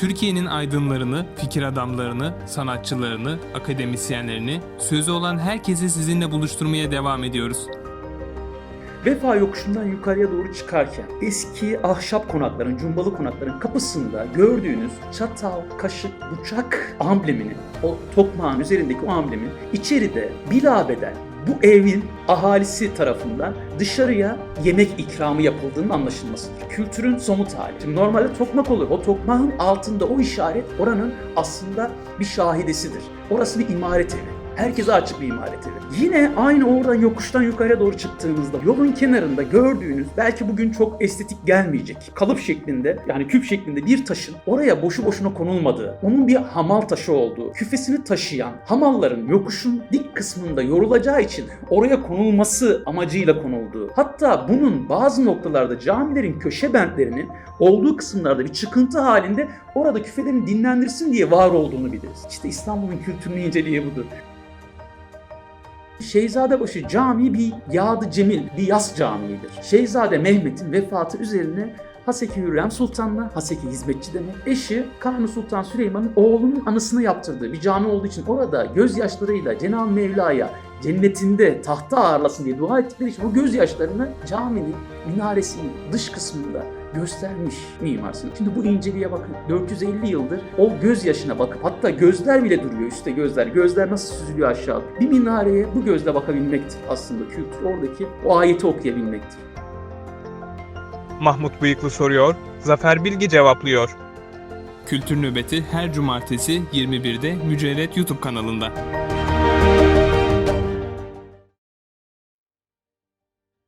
Türkiye'nin aydınlarını, fikir adamlarını, sanatçılarını, akademisyenlerini, sözü olan herkesi sizinle buluşturmaya devam ediyoruz. Vefa yokuşundan yukarıya doğru çıkarken eski ahşap konakların, cumbalı konakların kapısında gördüğünüz çatal, kaşık, bıçak ambleminin, o tokmağın üzerindeki o amblemin içeride bilabeden bu evin ahalisi tarafından dışarıya yemek ikramı yapıldığının anlaşılmasıdır. Kültürün somut hali. Şimdi normalde tokmak olur. O tokmağın altında o işaret oranın aslında bir şahidesidir. Orası bir imaret evi. Herkese açık bir imaret evi. Yine aynı oradan yokuştan yukarıya doğru çıktığınızda yolun kenarında gördüğünüz belki bugün çok estetik gelmeyecek kalıp şeklinde yani küp şeklinde bir taşın oraya boşu boşuna konulmadığı, onun bir hamal taşı olduğu, küfesini taşıyan hamalların yokuşun dik kısmında yorulacağı için oraya konulması amacıyla konulduğu. Hatta bunun bazı noktalarda camilerin köşe bentlerinin olduğu kısımlarda bir çıkıntı halinde orada küfelerin dinlendirsin diye var olduğunu biliriz. İşte İstanbul'un kültürünü inceliği budur. Şehzadebaşı Camii bir Yadı Cemil, bir yas camiidir. Şehzade Mehmet'in vefatı üzerine Haseki Hürrem Sultan'la, Haseki hizmetçi demek, eşi Kanuni Sultan Süleyman'ın oğlunun anısına yaptırdığı bir cami olduğu için orada gözyaşlarıyla Cenab-ı Mevla'ya cennetinde tahta ağırlasın diye dua ettikleri için o gözyaşlarını caminin minaresinin dış kısmında göstermiş Mimar Sinan. Şimdi bu inceliğe bakın. 450 yıldır o gözyaşına bakıp hatta gözler bile duruyor üstte gözler. Gözler nasıl süzülüyor aşağı. Bir minareye bu gözle bakabilmektir aslında kültür. Oradaki o ayeti okuyabilmektir. Mahmut Bıyıklı soruyor, Zafer Bilgi cevaplıyor. Kültür Nöbeti her cumartesi 21'de Mücerret YouTube kanalında.